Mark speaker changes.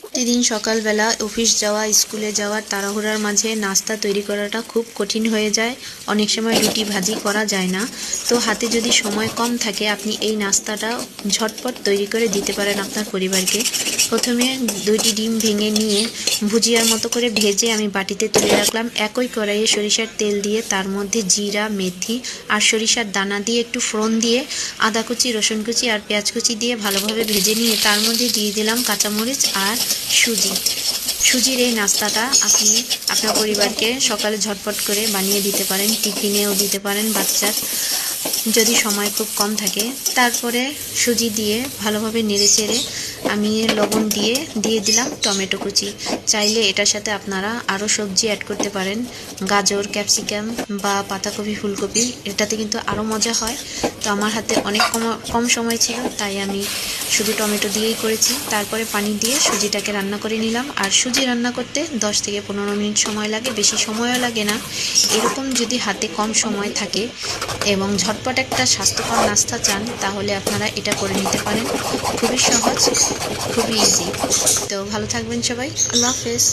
Speaker 1: প্রতিদিন সকালবেলা অফিস যাওয়া, স্কুলে যাওয়ার তাড়াহুড়ার মাঝে নাস্তা তৈরি করাটা খুব কঠিন হয়ে যায়। অনেক সময় রুটি ভাজি করা যায় না। তো হাতে যদি সময় কম থাকে, আপনি এই নাস্তাটা ঝটপট তৈরি করে দিতে পারেন আপনার পরিবারকে। প্রথমে দুইটি ডিম ভেঙে নিয়ে ভুজিয়ার মতো করে ভেজে আমি বাটিতে তুলে রাখলাম। একই কড়াইয়ে সরিষার তেল দিয়ে তার মধ্যে জিরা, মেথি আর সরিষার দানা দিয়ে একটু ফোড়ন দিয়ে আদা কুচি, রসুন কুচি আর পেঁয়াজ কুচি দিয়ে ভালোভাবে ভেজে নিয়ে তার মধ্যে দিয়ে দিলাম কাঁচামরিচ আর সুজি। সুজির এই নাস্তাটা আপনি আপনার পরিবারকে সকালে ঝটপট করে বানিয়ে দিতে পারেন, টিফিনেও দিতে পারেন বাচ্চার। যদি সময় খুব কম থাকে, তারপরে সুজি দিয়ে ভালোভাবে নেড়ে চেড়ে আমি লবণ দিয়ে দিয়ে দিলাম টমেটো কুচি। চাইলে এটার সাথে আপনারা আরও সবজি অ্যাড করতে পারেন। গাজর ক্যাপসিকাম বা পাতাকপি, ফুলকপি, এটাতে কিন্তু আরও মজা হয়। তো আমার হাতে অনেক কম কম সময় ছিল, তাই আমি শুধু টমেটো দিয়েই করেছি। তারপরে পানি দিয়ে সুজিটাকে রান্না করে নিলাম। আর সুজি রান্না করতে 10 থেকে পনেরো মিনিট সময় লাগে, বেশি সময়ও লাগে না। এরকম যদি হাতে কম সময় থাকে এবং ঝটপট একটা স্বাস্থ্যকর নাস্তা চান, তাহলে আপনারা এটা করে নিতে পারেন। খুবই সহজ খুবই ইজি তো ভালো থাকবেন সবাই আল্লাহ হাফেজ